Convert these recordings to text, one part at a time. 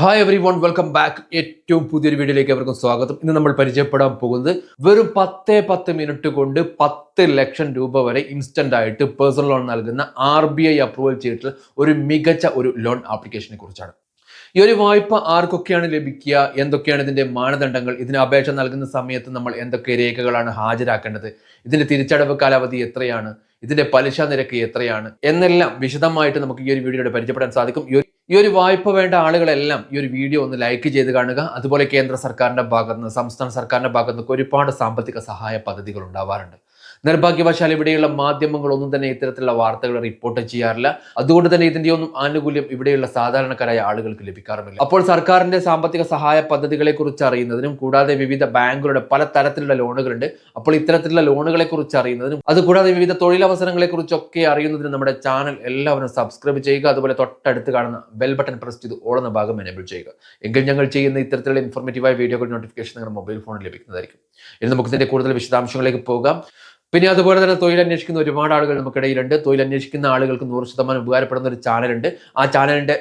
Hi everyone welcome back ഏറ്റവും പുതിയൊരു വീഡിയോയിലേക്ക് അവർക്കും സ്വാഗതം. ഇന്ന് നമ്മൾ പരിചയപ്പെടാൻ പോകുന്നത് വെറും പത്തേ പത്ത് മിനിറ്റ് കൊണ്ട് പത്ത് ലക്ഷം രൂപ വരെ ഇൻസ്റ്റന്റ് ആയിട്ട് പേഴ്സണൽ ലോൺ നൽകുന്ന ആർ ബി ഐ അപ്രൂവൽ ചെയ്തിട്ടുള്ള ഒരു മികച്ച ഒരു ലോൺ ആപ്ലിക്കേഷനെ കുറിച്ചാണ്. ഈ ഒരു വായ്പ ആർക്കൊക്കെയാണ് ലഭിക്കുക? എന്തൊക്കെയാണ് ഇതിന്റെ മാനദണ്ഡങ്ങൾ? ഇതിന് അപേക്ഷ നൽകുന്ന സമയത്ത് നമ്മൾ എന്തൊക്കെ രേഖകളാണ് ഹാജരാക്കേണ്ടത്? ഇതിന്റെ തിരിച്ചടവ് കാലാവധി എത്രയാണ്? ഇതിന്റെ പലിശ നിരക്ക് എത്രയാണ്? എന്നെല്ലാം വിശദമായിട്ട് നമുക്ക് ഈ ഒരു വീഡിയോയുടെ പരിചയപ്പെടാൻ സാധിക്കും. ഈ ഈ ഒരു വായ്പ വേണ്ട ആളുകളെല്ലാം ഈ ഒരു വീഡിയോ ഒന്ന് ലൈക്ക് ചെയ്ത് കാണുക. അതുപോലെ കേന്ദ്ര സർക്കാരിന്റെ ഭാഗത്ത് നിന്ന് സംസ്ഥാന സർക്കാരിന്റെ ഭാഗത്ത് നിന്നൊക്കെ ഒരുപാട് സാമ്പത്തിക സഹായ പദ്ധതികൾ ഉണ്ടാവാറുണ്ട്. നിർഭാഗ്യവശാൽ ഇവിടെയുള്ള മാധ്യമങ്ങളൊന്നും തന്നെ ഇത്തരത്തിലുള്ള വാർത്തകൾ റിപ്പോർട്ട് ചെയ്യാറില്ല. അതുകൊണ്ട് തന്നെ ഇതിന്റെ ഒന്നും ആനുകൂല്യം ഇവിടെയുള്ള സാധാരണക്കാരായ ആളുകൾക്ക് ലഭിക്കാറുമില്ല. അപ്പോൾ സർക്കാരിന്റെ സാമ്പത്തിക സഹായ പദ്ധതികളെ കുറിച്ച് അറിയുന്നതിനും കൂടാതെ വിവിധ ബാങ്കുകളുടെ പല തരത്തിലുള്ള ലോണുകളുണ്ട്. അപ്പോൾ ഇത്തരത്തിലുള്ള ലോണുകളെ കുറിച്ച് അറിയുന്നതിനും അതുകൂടാതെ വിവിധ തൊഴിലവസരങ്ങളെ കുറിച്ചൊക്കെ അറിയുന്നതിനും നമ്മുടെ ചാനൽ എല്ലാവരും സബ്സ്ക്രൈബ് ചെയ്യുക. അതുപോലെ തൊട്ടടുത്ത് കാണുന്ന ബെൽ ബട്ടൺ പ്രസ് ചെയ്ത് ഓളുന്ന ഭാഗം എനേബിൾ ചെയ്യുക. എങ്കിൽ ഞങ്ങൾ ചെയ്യുന്ന ഇത്തരത്തിലുള്ള ഇൻഫോർമേറ്റീവായ വീഡിയോകളുടെ നോട്ടിഫിക്കേഷൻ നിങ്ങളുടെ മൊബൈൽ ഫോണിൽ ലഭിക്കുന്നതായിരിക്കും. ഇനി നമുക്ക് ഇതിന്റെ കൂടുതൽ വിശദാംശങ്ങളിലേക്ക് പോകാം. പിന്നെ അതുപോലെ തന്നെ തൊഴിൽ അന്വേഷിക്കുന്ന ഒരുപാട് ആളുകൾ നമുക്കിടയിലുണ്ട്. തൊഴിൽ അന്വേഷിക്കുന്ന ആളുകൾക്ക് നൂറ് ശതമാനം ഉപകാരപ്പെടുന്ന ഒരു ചാനലുണ്ട്. ആ ചാനലിന്റെ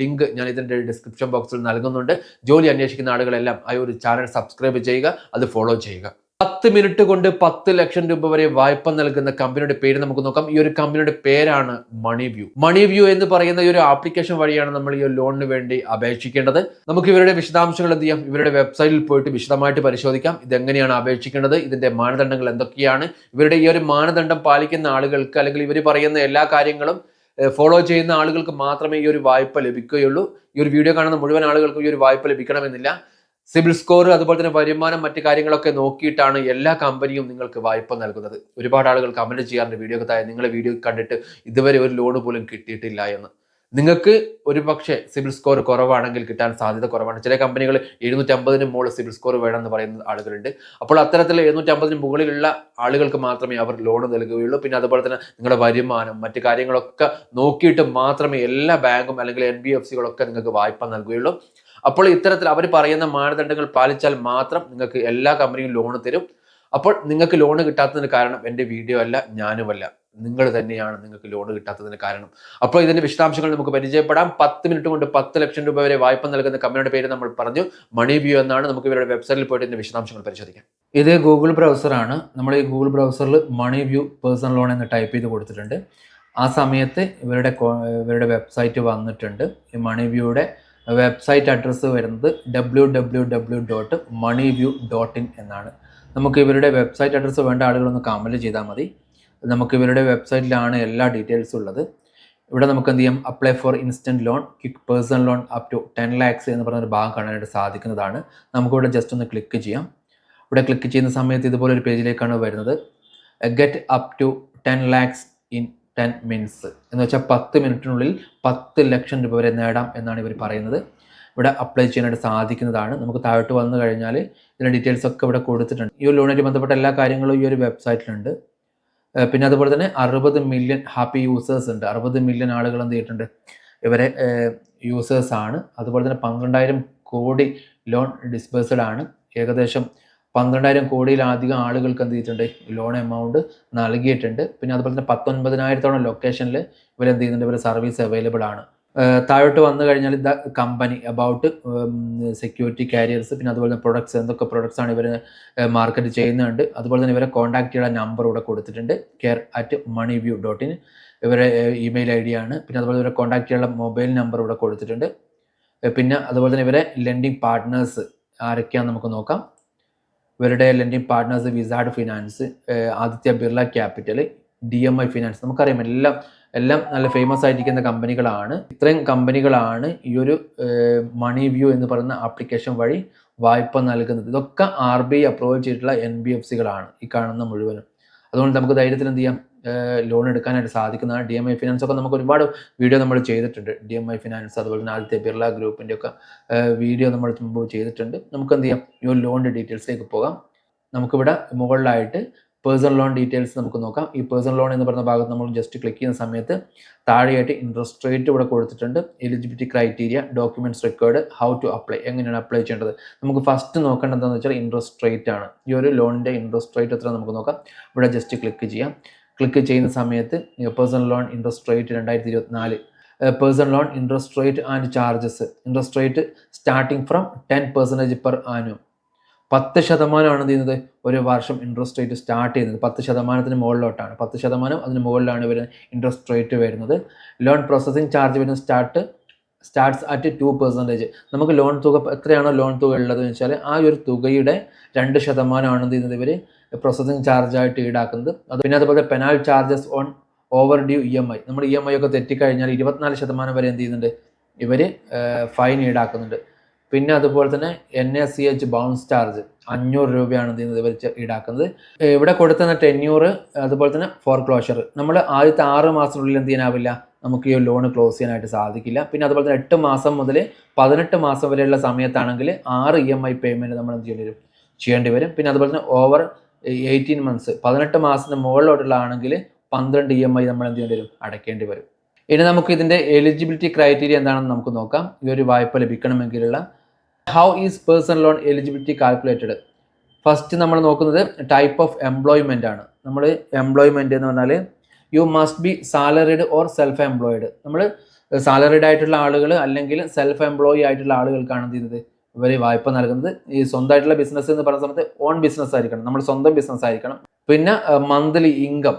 ലിങ്ക് ഞാൻ ഇതിന്റെ ഡിസ്ക്രിപ്ഷൻ ബോക്സിൽ നൽകുന്നുണ്ട്. ജോലി അന്വേഷിക്കുന്ന ആളുകളെല്ലാം ആ ഒരു ചാനൽ സബ്സ്ക്രൈബ് ചെയ്യുക അത് ഫോളോ ചെയ്യുക. പത്ത് മിനിറ്റ് കൊണ്ട് പത്ത് ലക്ഷം രൂപ വരെ വായ്പ നൽകുന്ന കമ്പനിയുടെ പേര് നമുക്ക് നോക്കാം. ഈ ഒരു കമ്പനിയുടെ പേരാണ് മണി വ്യൂ മണി വ്യൂ എന്ന് പറയുന്ന ഈ ഒരു ആപ്ലിക്കേഷൻ വഴിയാണ് നമ്മൾ ഈ ലോണിന് വേണ്ടി അപേക്ഷിക്കേണ്ടത്. നമുക്ക് ഇവരുടെ വിശദാംശങ്ങൾ എന്ത് ചെയ്യാം? ഇവരുടെ വെബ്സൈറ്റിൽ പോയിട്ട് വിശദമായിട്ട് പരിശോധിക്കാം. ഇതെങ്ങനെയാണ് അപേക്ഷിക്കേണ്ടത്? ഇതിന്റെ മാനദണ്ഡങ്ങൾ എന്തൊക്കെയാണ്? ഇവരുടെ ഈ ഒരു മാനദണ്ഡം പാലിക്കുന്ന ആളുകൾക്ക് അല്ലെങ്കിൽ ഇവർ പറയുന്ന എല്ലാ കാര്യങ്ങളും ഫോളോ ചെയ്യുന്ന ആളുകൾക്ക് മാത്രമേ ഈ ഒരു വായ്പ ലഭിക്കുകയുള്ളൂ. ഈ ഒരു വീഡിയോ കാണുന്ന മുഴുവൻ ആളുകൾക്കും ഈ ഒരു വായ്പ ലഭിക്കണമെന്നില്ല. സിബിൽ സ്കോർ അതുപോലെ തന്നെ വരുമാനം മറ്റു കാര്യങ്ങളൊക്കെ നോക്കിയിട്ടാണ് എല്ലാ കമ്പനിയും നിങ്ങൾക്ക് വായ്പ നൽകുന്നത്. ഒരുപാട് ആളുകൾ കമന്റ് ചെയ്യാറുണ്ട് വീഡിയോ താഴെ നിങ്ങളെ വീഡിയോ കണ്ടിട്ട് ഇതുവരെ ഒരു ലോൺ പോലും കിട്ടിയിട്ടില്ല എന്ന്. നിങ്ങൾക്ക് ഒരു പക്ഷേ സിബിൽ സ്കോർ കുറവാണെങ്കിൽ കിട്ടാൻ സാധ്യത കുറവാണ്. ചില കമ്പനികൾ എഴുന്നൂറ്റമ്പതിന് മുകളിൽ സിബിൽ സ്കോർ വേണമെന്ന് പറയുന്ന ആളുകളുണ്ട്. അപ്പോൾ അത്തരത്തിൽ എഴുന്നൂറ്റമ്പതിന് മുകളിലുള്ള ആളുകൾക്ക് മാത്രമേ അവർ ലോൺ നൽകുകയുള്ളൂ. പിന്നെ അതുപോലെ തന്നെ നിങ്ങളുടെ വരുമാനം മറ്റ് കാര്യങ്ങളൊക്കെ നോക്കിയിട്ട് മാത്രമേ എല്ലാ ബാങ്കും അല്ലെങ്കിൽ എൻ ബി എഫ് സികളൊക്കെ നിങ്ങൾക്ക് വായ്പ നൽകുകയുള്ളൂ. അപ്പോൾ ഇത്തരത്തിൽ അവർ പറയുന്ന മാനദണ്ഡങ്ങൾ പാലിച്ചാൽ മാത്രം നിങ്ങൾക്ക് എല്ലാ കമ്പനിയും ലോൺ തരും. അപ്പോൾ നിങ്ങൾക്ക് ലോൺ കിട്ടാത്തതിന് കാരണം എന്റെ വീഡിയോ അല്ല ഞാനുമല്ല നിങ്ങൾ തന്നെയാണ് നിങ്ങൾക്ക് ലോൺ കിട്ടാത്തതിന് കാരണം. അപ്പോൾ ഇതിന്റെ വിശദാംശങ്ങൾ നമുക്ക് പരിചയപ്പെടാം. പത്ത് മിനിറ്റ് കൊണ്ട് പത്ത് ലക്ഷം രൂപ വരെ വായ്പ നൽകുന്ന കമ്പനിയുടെ പേര് നമ്മൾ പറഞ്ഞു. മണി വ്യൂ എന്നാണ് നമുക്ക് ഇവരുടെ വെബ്സൈറ്റിൽ പോയിട്ട് ഇതിന്റെ വിശദാംശങ്ങൾ പരിശോധിക്കാം. ഇത് ഗൂഗിൾ ബ്രൗസറാണ് നമ്മൾ ഈ ഗൂഗിൾ ബ്രൗസറിൽ മണി വ്യൂ പേഴ്സണൽ ലോൺ എന്ന് ടൈപ്പ് ചെയ്ത് കൊടുത്തിട്ടുണ്ട്. ആ സമയത്ത് ഇവരുടെ ഇവരുടെ വെബ്സൈറ്റ് വന്നിട്ടുണ്ട്. ഈ മണി വ്യൂയുടെ വെബ്സൈറ്റ് അഡ്രസ്സ് വരുന്നത് W W W dot Money View dot in എന്നാണ്. നമുക്ക് ഇവരുടെ വെബ്സൈറ്റ് അഡ്രസ്സ് വേണ്ട ആളുകളൊന്ന് കമന്റ് ചെയ്താൽ മതി. നമുക്ക് ഇവരുടെ വെബ്സൈറ്റിലാണ് എല്ലാ ഡീറ്റെയിൽസും ഉള്ളത്. ഇവിടെ നമുക്ക് എന്ത് ചെയ്യാം? Apply for instant loan quick personal loan up to ten lakhs എന്ന് പറഞ്ഞൊരു ഭാഗം കാണാനായിട്ട് സാധിക്കുന്നതാണ്. നമുക്കിവിടെ ജസ്റ്റ് ഒന്ന് ക്ലിക്ക് ചെയ്യാം. ഇവിടെ ക്ലിക്ക് ചെയ്യുന്ന സമയത്ത് ഇതുപോലെ ഒരു പേജിലേക്കാണ് വരുന്നത്. Get up to ten lakhs in ten minutes എന്ന് വെച്ചാൽ പത്ത് മിനിറ്റിനുള്ളിൽ പത്ത് ലക്ഷം രൂപ വരെ നേടാം എന്നാണ് ഇവർ പറയുന്നത്. ഇവിടെ അപ്ലൈ ചെയ്യാനായിട്ട് സാധിക്കുന്നതാണ്. നമുക്ക് താഴോട്ട് വന്നു കഴിഞ്ഞാൽ ഇതിന്റെ ഡീറ്റെയിൽസ് ഒക്കെ ഇവിടെ കൊടുത്തിട്ടുണ്ട്. ഈ ലോണായിട്ട് ബന്ധപ്പെട്ട എല്ലാ കാര്യങ്ങളും ഈ ഒരു വെബ്സൈറ്റിലുണ്ട്. പിന്നെ അതുപോലെ തന്നെ അറുപത് മില്യൺ ഹാപ്പി യൂസേഴ്സ് ഉണ്ട്. അറുപത് മില്യൺ ആളുകൾ എന്ത് ചെയ്തിട്ടുണ്ട്? ഇവരെ യൂസേഴ്സ് ആണ്. അതുപോലെ തന്നെ പന്ത്രണ്ടായിരം കോടി ലോൺ ഡിസ്ബേഴ്സ്ഡ് ആണ്. ഏകദേശം പന്ത്രണ്ടായിരം കോടിയിലധികം ആളുകൾക്ക് എന്ത് ചെയ്തിട്ടുണ്ട്? ലോൺ എമൗണ്ട് നൽകിയിട്ടുണ്ട്. പിന്നെ അതുപോലെ തന്നെ പത്തൊൻപതിനായിരത്തോളം ലൊക്കേഷനിൽ ഇവർ എന്ത് ചെയ്യുന്നുണ്ട്? ഇവർ സർവീസ് അവൈലബിൾ ആണ്. താഴോട്ട് വന്നു കഴിഞ്ഞാൽ the company about security careers പിന്നെ അതുപോലെ തന്നെ പ്രൊഡക്ട്സ് എന്തൊക്കെ പ്രൊഡക്ട്സ് ആണ് ഇവർ മാർക്കറ്റ് ചെയ്യുന്നുണ്ട്. അതുപോലെ തന്നെ ഇവരെ കോൺടാക്ട് ചെയ്യാൻ നമ്പർ ഇവിടെ കൊടുത്തിട്ടുണ്ട്. Care at money view dot in ഇവരെ ഇമെയിൽ ഐ ഡി ആണ്. പിന്നെ അതുപോലെ ഇവരെ കോൺടാക്ട് ചെയ്യാനുള്ള മൊബൈൽ നമ്പർ ഇവിടെ കൊടുത്തിട്ടുണ്ട്. പിന്നെ അതുപോലെ തന്നെ ഇവരെ ലെൻഡിങ് പാർട്ട്നേഴ്സ് ആരൊക്കെയാണെന്ന് നമുക്ക് നോക്കാം. ഇവരുടെ lending partners Whizdm Finance Aditya Birla Capital D M I Finance നമുക്കറിയാം എല്ലാം എല്ലാം നല്ല ഫേമസ് ആയിരിക്കുന്ന കമ്പനികളാണ് ഇത്രയും കമ്പനികളാണ് ഈ ഒരു മണി വ്യൂ എന്ന് പറയുന്ന ആപ്ലിക്കേഷൻ വഴി വായ്പ നൽകുന്നത്. ഇതൊക്കെ ആർ ബി ഐ അപ്രൂവ് ചെയ്തിട്ടുള്ള എൻ ബി എഫ് സികളാണ് ഈ കാണുന്ന മുഴുവനും. അതുകൊണ്ട് നമുക്ക് ധൈര്യത്തിൽ എന്ത് ചെയ്യാം? ലോൺ എടുക്കാനായിട്ട് സാധിക്കുന്നതാണ് ഡി എം ഐ ഫിനാൻസ് ഒക്കെ നമുക്ക് ഒരുപാട് വീഡിയോ നമ്മൾ ചെയ്തിട്ടുണ്ട്. ഡി എം ഐ ഫിനാൻസ് അതുപോലെ തന്നെ ആദ്യത്തെ ബിർള ഗ്രൂപ്പിന്റെ ഒക്കെ വീഡിയോ നമ്മൾ മുമ്പ് ചെയ്തിട്ടുണ്ട്. നമുക്ക് എന്ത് ചെയ്യാം? ഈ ഒരു ലോണിന്റെ ഡീറ്റെയിൽസിലേക്ക് പോകാം. നമുക്കിവിടെ മുകളിലായിട്ട് പേഴ്സണൽ ലോൺ ഡീറ്റെയിൽസ് നമുക്ക് നോക്കാം. ഈ പേഴ്സണൽ ലോൺ എന്ന് പറഞ്ഞ ഭാഗത്ത് നമ്മൾ ജസ്റ്റ് ക്ലിക്ക് ചെയ്യുന്ന സമയത്ത് താഴെയായിട്ട് ഇൻട്രസ്റ്റ് റേറ്റ് ഇവിടെ കൊടുത്തിട്ടുണ്ട്. Eligibility criteria documents record how to apply എങ്ങനെയാണ് അപ്ലൈ ചെയ്യേണ്ടത്? നമുക്ക് ഫസ്റ്റ് നോക്കേണ്ടതെന്ന് വെച്ചാൽ ഇൻട്രസ്റ്റ് റേറ്റ് ആണ്. ഈ ഒരു ലോണിന്റെ ഇൻട്രസ്റ്റ് റേറ്റ് എത്ര നമുക്ക് നോക്കാം. ഇവിടെ ജസ്റ്റ് ക്ലിക്ക് ചെയ്യാം. ക്ലിക്ക് ചെയ്യുന്ന സമയത്ത് പേഴ്സണൽ ലോൺ ഇൻട്രസ്റ്റ് റേറ്റ് രണ്ടായിരത്തി ഇരുപത്തിനാല് personal loan interest rate and charges interest rate starting from ten percentage per annum പത്ത് ശതമാനമാണ് ചെയ്യുന്നത്? ഒരു വർഷം ഇൻട്രസ്റ്റ് റേറ്റ് സ്റ്റാർട്ട് ചെയ്യുന്നത്. പത്ത് ശതമാനത്തിന് മുകളിലോട്ടാണ്. പത്ത് ശതമാനം അതിന് മുകളിലാണ് വരുന്നത് ഇൻട്രസ്റ്റ് റേറ്റ് വരുന്നത്. ലോൺ പ്രോസസ്സിംഗ് ചാർജ് വരുന്ന start starts at two percentage നമുക്ക് ലോൺ തുക എത്രയാണോ ലോൺ തുക ഉള്ളതെന്ന് വെച്ചാൽ ആ ഒരു തുകയുടെ രണ്ട് ശതമാനമാണ് ചെയ്യുന്നത് ഇവർ പ്രോസസ്സിംഗ് ചാർജായിട്ട് ഈടാക്കുന്നത്. അത് പിന്നെ അതുപോലെ penal charges on overdue E M I നമ്മൾ ഇ എം ഐ ഒക്കെ തെറ്റിക്കഴിഞ്ഞാൽ ഇരുപത്തിനാല് ശതമാനം വരെ എന്ത് ചെയ്യുന്നുണ്ട്? ഇവർ ഫൈൻ ഈടാക്കുന്നുണ്ട്. പിന്നെ അതുപോലെ തന്നെ N S C H bounce charge അഞ്ഞൂറ് രൂപയാണ് എന്ത് ചെയ്യുന്നത്? ഇവർ ഈടാക്കുന്നത്. ഇവിടെ കൊടുത്തുന്ന ടെന്യൂറ് അതുപോലെ തന്നെ ഫോർ ക്ലോഷർ നമ്മൾ ആദ്യത്തെ ആറ് മാസത്തിനുള്ളിൽ എന്ത് ചെയ്യാനാവില്ല? നമുക്ക് ഈ ലോൺ ക്ലോസ് ചെയ്യാനായിട്ട് സാധിക്കില്ല. പിന്നെ അതുപോലെ തന്നെ എട്ട് മാസം മുതൽ പതിനെട്ട് മാസം വരെയുള്ള സമയത്താണെങ്കിൽ ആറ് ഇ എം ഐ പേയ്മെന്റ് നമ്മൾ എന്ത് ചെയ്യേണ്ടി വരും? ചെയ്യേണ്ടി വരും. പിന്നെ അതുപോലെ തന്നെ ഓവർ എയ്റ്റീൻ മന്ത്സ് പതിനെട്ട് മാസത്തിന് മുകളിലോട്ടുള്ളതാണെങ്കിൽ പന്ത്രണ്ട് ഇ എം ഐ നമ്മൾ എന്ത് ചെയ്യേണ്ടി വരും? അടയ്ക്കേണ്ടി വരും. ഇനി നമുക്ക് ഇതിന്റെ എലിജിബിലിറ്റി ക്രൈറ്റീരിയ എന്താണെന്ന് നമുക്ക് നോക്കാം. ഈ ഒരു വായ്പ ലഭിക്കണമെങ്കിലുള്ള how is personal loan eligibility calculated first നമ്മൾ നോക്കുന്നത് ടൈപ്പ് ഓഫ് എംപ്ലോയ്മെന്റ് ആണ്. നമ്മൾ എംപ്ലോയ്മെന്റ് എന്ന് പറഞ്ഞാൽ you must be salaried or self employed നമ്മൾ സാലറിഡ് ആയിട്ടുള്ള ആളുകൾ അല്ലെങ്കിൽ സെൽഫ് എംപ്ലോയി ആയിട്ടുള്ള ആളുകൾക്കാണ് എന്ത് ചെയ്യുന്നത്? ഇവർ വായ്പ നൽകുന്നത് ഈ സ്വന്തമായിട്ടുള്ള ബിസിനസ് എന്ന് പറയുന്ന സമയത്ത് ഓൺ ബിസിനസ് ആയിരിക്കണം. നമ്മൾ സ്വന്തം ബിസിനസ് ആയിരിക്കണം. പിന്നെ മന്ത്ലി ഇൻകം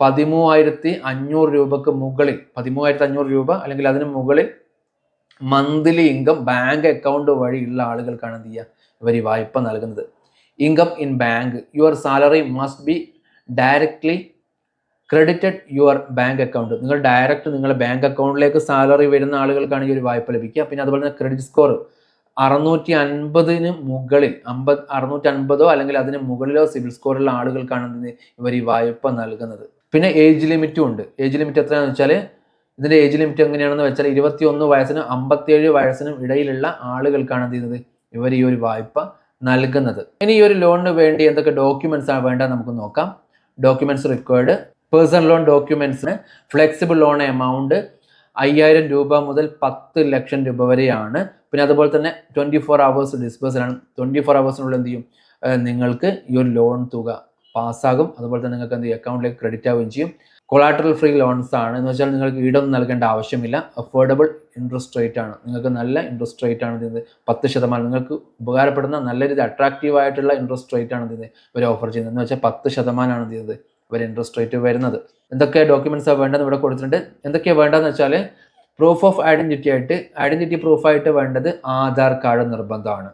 പതിമൂവായിരത്തി അഞ്ഞൂറ് രൂപക്ക് മുകളിൽ പതിമൂവായിരത്തി അഞ്ഞൂറ് രൂപ അല്ലെങ്കിൽ അതിന് മുകളിൽ മന്ത്ലി ഇൻകം ബാങ്ക് അക്കൗണ്ട് വഴിയുള്ള ആളുകൾക്കാണ് എന്ത് ചെയ്യുക? ഇവർ ഈ വായ്പ നൽകുന്നത്. Income in bank your salary must be directly credited your bank account നിങ്ങൾ ഡയറക്റ്റ് നിങ്ങളുടെ ബാങ്ക് അക്കൗണ്ടിലേക്ക് സാലറി വരുന്ന ആളുകൾക്കാണ് ഈ ഒരു വായ്പ ലഭിക്കുക. പിന്നെ അതുപോലെ തന്നെ ക്രെഡിറ്റ് സ്കോർ അറുന്നൂറ്റി അൻപതിന് മുകളിൽ അമ്പത് അറുന്നൂറ്റി അൻപതോ അല്ലെങ്കിൽ അതിന് മുകളിലോ സിവിൽ സ്കോറുള്ള ആളുകൾക്കാണ് ഇവർ ഈ വായ്പ നൽകുന്നത്. പിന്നെ ഏജ് ലിമിറ്റും ഉണ്ട്. ഏജ് ലിമിറ്റ് എത്രയാണെന്ന് വെച്ചാൽ ഇതിന്റെ ഏജ് ലിമിറ്റ് എങ്ങനെയാണെന്ന് വെച്ചാൽ ഇരുപത്തി ഒന്ന് വയസ്സിനും അമ്പത്തിയേഴ് വയസ്സിനും ഇടയിലുള്ള ആളുകൾക്കാണ് എന്ത് ചെയ്യുന്നത്? ഇവർ ഈ ഒരു വായ്പ നൽകുന്നത്. ഇനി ഈ ഒരു ലോണിന് വേണ്ടി എന്തൊക്കെ ഡോക്യുമെന്റ്സ് ആണ് വേണ്ടത് നമുക്ക് നോക്കാം. ഡോക്യുമെന്റ്സ് റിക്വയർഡ് പേഴ്സണൽ ലോൺ ഡോക്യുമെന്റ്സിന് ഫ്ലെക്സിബിൾ ലോൺ എമൗണ്ട് അയ്യായിരം രൂപ മുതൽ പത്ത് ലക്ഷം രൂപ വരെയാണ് പിന്നെ അതുപോലെ തന്നെ ട്വന്റി ഫോർ അവേഴ്സ് ഡിസ്പേഴ്സലാണ് ട്വന്റി ഫോർ അവേഴ്സിനുള്ളിൽ എന്ത് ചെയ്യും? നിങ്ങൾക്ക് ഈ ഒരു ലോൺ തുക പാസ്സാകും. അതുപോലെ തന്നെ നിങ്ങൾക്ക് എന്ത് ചെയ്യും? അക്കൗണ്ടിലേക്ക് ക്രെഡിറ്റ് ആവുകയും ചെയ്യും. കൊളാട്രൽ ഫ്രീ ലോൺസ് ആണ്. എന്ന് വെച്ചാൽ നിങ്ങൾക്ക് ഈടൊന്നും നൽകേണ്ട ആവശ്യമില്ല. അഫോർഡബിൾ ഇൻട്രസ്റ്റ് റേറ്റ് ആണ്. നിങ്ങൾക്ക് നല്ല ഇൻട്രസ്റ്റ് റേറ്റ് ആണ് ഇത് പത്ത് ശതമാനം. നിങ്ങൾക്ക് ഉപകാരപ്പെടുന്ന നല്ല രീതി അട്രാക്റ്റീവ് ആയിട്ടുള്ള ഇൻട്രസ്റ്റ് റേറ്റ് ആണ് ഇത് ഇവർ ഓഫർ ചെയ്യുന്നത്. എന്ന് വെച്ചാൽ പത്ത് ശതമാനമാണ് ഇത് ഇവർ ഇൻട്രസ്റ്റ് റേറ്റ് വരുന്നത്. എന്തൊക്കെ ഡോക്യുമെന്റ്സ് വേണ്ടതെന്ന് ഇവിടെ കൊടുത്തിട്ടുണ്ട്. എന്തൊക്കെയാണ് വേണ്ടതെന്ന് വെച്ചാൽ പ്രൂഫ് ഓഫ് ഐഡന്റിറ്റി ആയിട്ട് ഐഡന്റിറ്റി പ്രൂഫായിട്ട് വേണ്ടത് ആധാർ കാർഡ് നിർബന്ധമാണ്.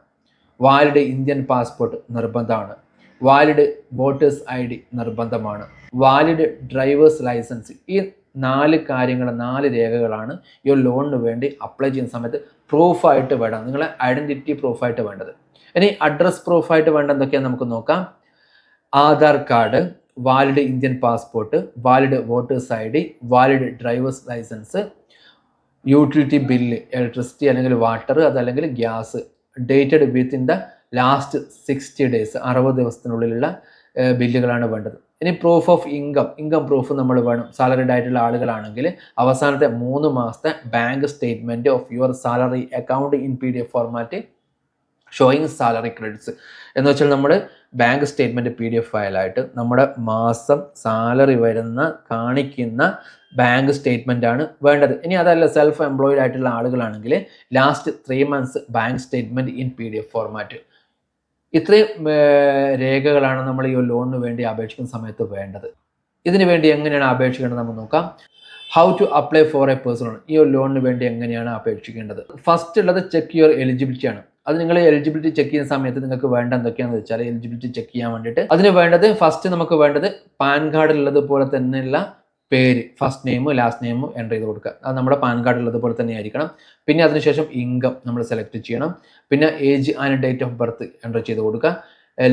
വാലിഡ് ഇന്ത്യൻ പാസ്പോർട്ട് നിർബന്ധമാണ്. വാലിഡ് വോട്ടേഴ്സ് ഐ ഡി നിർബന്ധമാണ്. വാലിഡ് ഡ്രൈവേഴ്സ് ലൈസൻസ് ഈ നാല് കാര്യങ്ങൾ നാല് രേഖകളാണ് ഈ ലോണിന് വേണ്ടി അപ്ലൈ ചെയ്യുന്ന സമയത്ത് പ്രൂഫായിട്ട് വേണം. നിങ്ങളെ ഐഡന്റിറ്റി പ്രൂഫായിട്ട് വേണ്ടത്. ഇനി അഡ്രസ് പ്രൂഫായിട്ട് വേണ്ട എന്തൊക്കെയാണ് നമുക്ക് നോക്കാം. Aadhaar card valid Indian passport valid voters I D valid drivers licence utility bill electricity അല്ലെങ്കിൽ വാട്ടർ അതല്ലെങ്കിൽ gas dated within the last sixty days അറുപത് ദിവസത്തിനുള്ളിലുള്ള ബില്ലുകളാണ് വേണ്ടത്. ഇനി proof of income income proof നമ്മൾ വേണം. സാലറിഡ് ആയിട്ടുള്ള ആളുകളാണെങ്കിൽ അവസാനത്തെ മൂന്ന് മാസത്തെ bank statement of your salary account in P D F format showing salary credits എന്ന് വെച്ചാൽ നമ്മൾ bank statement P D F ഫയലായിട്ട് നമ്മുടെ മാസം സാലറി വരുന്ന കാണിക്കുന്ന ബാങ്ക് സ്റ്റേറ്റ്മെന്റ് ആണ് വേണ്ടത്. ഇനി അതല്ല സെൽഫ് എംപ്ലോയിഡ് ആയിട്ടുള്ള ആളുകളാണെങ്കിൽ last three months bank statement in P D F format ഇത്രയും രേഖകളാണ് നമ്മൾ ഈ ലോണിന് വേണ്ടി അപേക്ഷിക്കുന്ന സമയത്ത് വേണ്ടത്. ഇതിനു വേണ്ടി എങ്ങനെയാണ് അപേക്ഷിക്കേണ്ടത് നമുക്ക് നോക്കാം. How to apply for a person ഈ ഒരു ലോണിന് വേണ്ടി എങ്ങനെയാണ് അപേക്ഷിക്കേണ്ടത്? ഫസ്റ്റ് ഉള്ളത് ചെക്ക് യുവർ എലിജിബിലിറ്റി ആണ്. അത് നിങ്ങൾ എലിജിബിലിറ്റി ചെക്ക് ചെയ്യുന്ന സമയത്ത് നിങ്ങൾക്ക് വേണ്ട എന്തൊക്കെയാണെന്ന് വെച്ചാൽ എലിജിബിലിറ്റി ചെക്ക് ചെയ്യാൻ വേണ്ടിയിട്ട് അതിന് വേണ്ടത് ഫസ്റ്റ് നമുക്ക് വേണ്ടത് പാൻ കാർഡിൽ ഉള്ളതുപോലെ തന്നെയുള്ള പേര് ഫസ്റ്റ് നെയിമും ലാസ്റ്റ് നെയിമും എന്റർ ചെയ്ത് കൊടുക്കുക. അത് നമ്മുടെ പാൻ കാർഡിൽ ഉള്ളതുപോലെ തന്നെ ആയിരിക്കണം പിന്നെ അതിനുശേഷം ഇൻകം നമ്മൾ സെലക്ട് ചെയ്യണം. പിന്നെ age and date of birth enter ചെയ്ത് കൊടുക്കുക.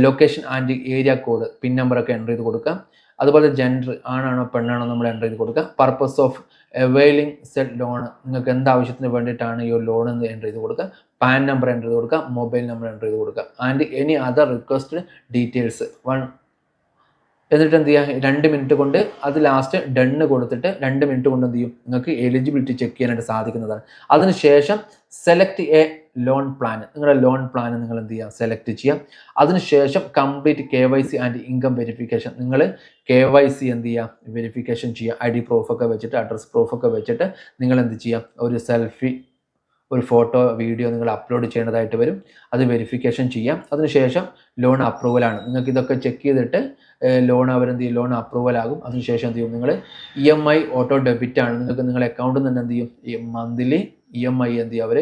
Location and area code pin നമ്പറൊക്കെ എന്റർ ചെയ്ത് കൊടുക്കുക. അതുപോലെ ജെൻഡർ ആണാണോ പെണ്ണാണോ നമ്മൾ എന്റർ ചെയ്ത് കൊടുക്കുക. Purpose of availing set loan നിങ്ങൾക്ക് എന്ത് ആവശ്യത്തിന് വേണ്ടിയിട്ടാണ് ഈ ഒരു ലോൺ എന്ന് എന്റർ ചെയ്ത് കൊടുക്കുക. പാൻ നമ്പർ എന്റർ ചെയ്ത് കൊടുക്കുക. മൊബൈൽ നമ്പർ എന്റർ ചെയ്ത് കൊടുക്കുക. And any other requested details one എന്നിട്ട് എന്ത് ചെയ്യുക രണ്ട് മിനിറ്റ് കൊണ്ട് അത് ലാസ്റ്റ് ഡണ്ണ് കൊടുത്തിട്ട് രണ്ട് മിനിറ്റ് കൊണ്ട് എന്ത് ചെയ്യും നിങ്ങൾക്ക് എലിജിബിലിറ്റി ചെക്ക് ചെയ്യാനായിട്ട് സാധിക്കുന്നതാണ്. അതിനുശേഷം സെലക്ട് എ ലോൺ പ്ലാൻ നിങ്ങളുടെ ലോൺ പ്ലാൻ നിങ്ങൾ എന്ത് ചെയ്യുക സെലക്ട് ചെയ്യാം. അതിനുശേഷം complete K Y C and income verification നിങ്ങൾ കെ വൈ സി എന്ത് ചെയ്യുക വെരിഫിക്കേഷൻ ചെയ്യുക ഐ ഡി പ്രൂഫൊക്കെ വെച്ചിട്ട് അഡ്രസ് പ്രൂഫൊക്കെ വെച്ചിട്ട് നിങ്ങൾ എന്ത് ചെയ്യുക ഒരു സെൽഫി ഒരു ഫോട്ടോ വീഡിയോ നിങ്ങൾ അപ്ലോഡ് ചെയ്യേണ്ടതായിട്ട് വരും. അത് വെരിഫിക്കേഷൻ ചെയ്യാം. അതിനുശേഷം ലോൺ അപ്രൂവലാണ് നിങ്ങൾക്ക് ഇതൊക്കെ ചെക്ക് ചെയ്തിട്ട് ലോൺ അവരെന്ത് ചെയ്യും? ലോൺ അപ്രൂവൽ ആകും. അതിനുശേഷം എന്ത് ചെയ്യും? നിങ്ങൾ E M I auto debit ആണ്. നിങ്ങൾക്ക് നിങ്ങളുടെ അക്കൗണ്ടിൽ നിന്ന് എന്ത് ചെയ്യും? ഈ മന്ത്ലി ഇ എം ഐ എന്ത് ചെയ്യും? അവർ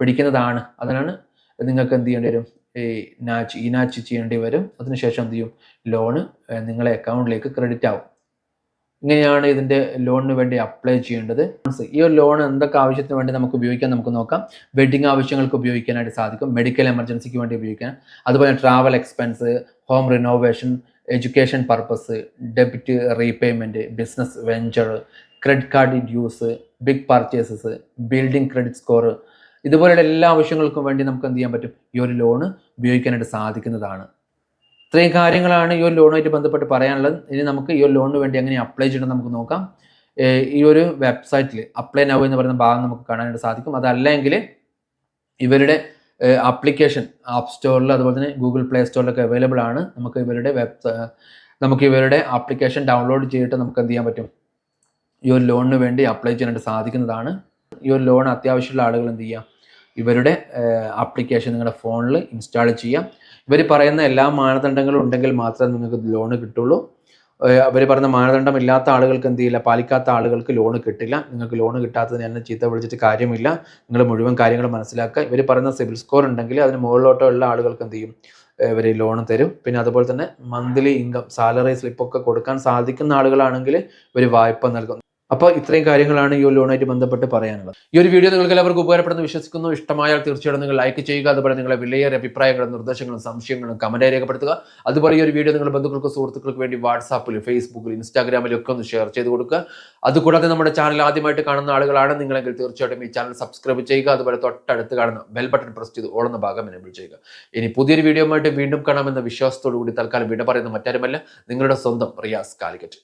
പിടിക്കുന്നതാണ്. അതിനാണ് നിങ്ങൾക്ക് എന്ത് ചെയ്യേണ്ടി വരും? ഈ നാച്ച് ഈ നാച്ച് ചെയ്യേണ്ടി വരും. അതിനുശേഷം എന്ത് ചെയ്യും? ലോണ് നിങ്ങളെ അക്കൗണ്ടിലേക്ക് ക്രെഡിറ്റ് ആവും. ഇങ്ങനെയാണ് ഇതിന്റെ ലോണിന് വേണ്ടി അപ്ലൈ ചെയ്യേണ്ടത്? ഈ ഒരു ലോൺ എന്തൊക്കെ ആവശ്യത്തിന് വേണ്ടി നമുക്ക് ഉപയോഗിക്കാൻ നമുക്ക് നോക്കാം. വെഡിങ് ആവശ്യങ്ങൾക്ക് ഉപയോഗിക്കാനായിട്ട് സാധിക്കും. മെഡിക്കൽ എമർജൻസിക്ക് വേണ്ടി ഉപയോഗിക്കാൻ അതുപോലെ travel expense home renovation education purpose debit repayment business venture credit card dues big purchases building credit score ഇതുപോലെയുള്ള എല്ലാ ആവശ്യങ്ങൾക്കും വേണ്ടി നമുക്ക് എന്ത് ചെയ്യാൻ പറ്റും? ഈ ഒരു ലോണ് ഉപയോഗിക്കാനായിട്ട് സാധിക്കുന്നതാണ്. ഇത്രയും കാര്യങ്ങളാണ് ഈ ഒരു ലോണുമായിട്ട് ബന്ധപ്പെട്ട് പറയാനുള്ളത്. ഇനി നമുക്ക് ഈ ഒരു ലോണിന് വേണ്ടി എങ്ങനെ അപ്ലൈ ചെയ്യണം നമുക്ക് നോക്കാം. ഈ ഒരു വെബ്സൈറ്റിൽ അപ്ലൈ നൗ എന്ന് പറയുന്ന ഭാഗം നമുക്ക് കാണാനായിട്ട് സാധിക്കും. അതല്ലെങ്കിൽ ഇവരുടെ ആപ്ലിക്കേഷൻ ആപ്പ് സ്റ്റോറിൽ അതുപോലെ തന്നെ ഗൂഗിൾ പ്ലേ സ്റ്റോറിലൊക്കെ അവൈലബിൾ ആണ്. നമുക്ക് ഇവരുടെ വെബ് നമുക്ക് ഇവരുടെ ആപ്ലിക്കേഷൻ ഡൗൺലോഡ് ചെയ്തിട്ട് നമുക്ക് എന്ത് ചെയ്യാൻ പറ്റും? ഈ ഒരു ലോണിന് വേണ്ടി അപ്ലൈ ചെയ്യാനായിട്ട് സാധിക്കുന്നതാണ്. ഈ ഒരു ലോൺ അത്യാവശ്യമുള്ള ആളുകൾ എന്ത് ചെയ്യാം? ഇവരുടെ ആപ്ലിക്കേഷൻ നിങ്ങളുടെ ഫോണിൽ ഇൻസ്റ്റാൾ ചെയ്യാം. ഇവർ പറയുന്ന എല്ലാ മാനദണ്ഡങ്ങളും ഉണ്ടെങ്കിൽ മാത്രമേ നിങ്ങൾക്ക് ലോൺ കിട്ടുള്ളൂ. അവർ പറഞ്ഞ മാനദണ്ഡം ഇല്ലാത്ത ആളുകൾക്ക് എന്ത് ചെയ്യില്ല പാലിക്കാത്ത ആളുകൾക്ക് ലോൺ കിട്ടില്ല. നിങ്ങൾക്ക് ലോൺ കിട്ടാത്തതിന് എന്നെ ചീത്ത വിളിച്ചിട്ട് കാര്യമില്ല. നിങ്ങൾ മുഴുവൻ കാര്യങ്ങൾ മനസ്സിലാക്കുക. ഇവർ പറയുന്ന സിബിൽ സ്കോർ ഉണ്ടെങ്കിൽ അതിന് മുകളിലോട്ടോ ഉള്ള ആളുകൾക്ക് എന്ത് ചെയ്യും? ഇവർ ലോൺ തരും. പിന്നെ അതുപോലെ തന്നെ മന്ത്ലി ഇൻകം സാലറി സ്ലിപ്പൊക്കെ കൊടുക്കാൻ സാധിക്കുന്ന ആളുകളാണെങ്കിൽ ഇവർ വായ്പ നൽകും. അപ്പോൾ ഇത്രയും കാര്യങ്ങളാണ് ഈ ഒരു ലോണായിട്ട് ബന്ധപ്പെട്ട് പറയാനുള്ളത്. ഈ ഒരു വീഡിയോ നിങ്ങൾക്ക് എല്ലാവർക്കും ഉപകാരപ്പെടുന്നു വിശ്വസിക്കുന്നു. ഇഷ്ടമായാൽ തീർച്ചയായിട്ടും നിങ്ങൾ ലൈക്ക് ചെയ്യുക അതുപോലെ നിങ്ങളെ വിലയേറെ അഭിപ്രായങ്ങളും നിർദ്ദേശങ്ങളും സംശയങ്ങളും കമന്റായി രേഖപ്പെടുത്തുക. അതുപോലെ ഈ ഒരു വീഡിയോ നിങ്ങൾ ബന്ധുക്കൾക്ക് സുഹൃത്തുക്കൾക്ക് വേണ്ടി വാട്സാപ്പിൽ ഫേസ്ബുക്കിൽ ഇൻസ്റ്റാഗ്രാമിലും ഒക്കെ ഒന്ന് ഷെയർ ചെയ്ത് കൊടുക്കുക. അതുകൂടാതെ നമ്മുടെ ചാനൽ ആദ്യമായിട്ട് കാണുന്ന ആളുകളാണ് നിങ്ങളെങ്കിൽ തീർച്ചയായിട്ടും ഈ ചാനൽ സബ്സ്ക്രൈബ് ചെയ്യുക അതുപോലെ തൊട്ടടുത്ത് കാണുന്ന ബെൽ ബട്ടൺ പ്രസ് ചെയ്ത് ഓളുന്ന ഭാഗം എനേബിൾ ചെയ്യുക. ഇനി പുതിയൊരു വീഡിയോ ആയിട്ട് വീണ്ടും കാണാമെന്ന വിശ്വാസത്തോടു കൂടി തൽക്കാലം വിട പറയുന്ന മറ്റാരുമല്ല നിങ്ങളുടെ സ്വന്തം റിയാസ് കാലിക്കറ്റ്.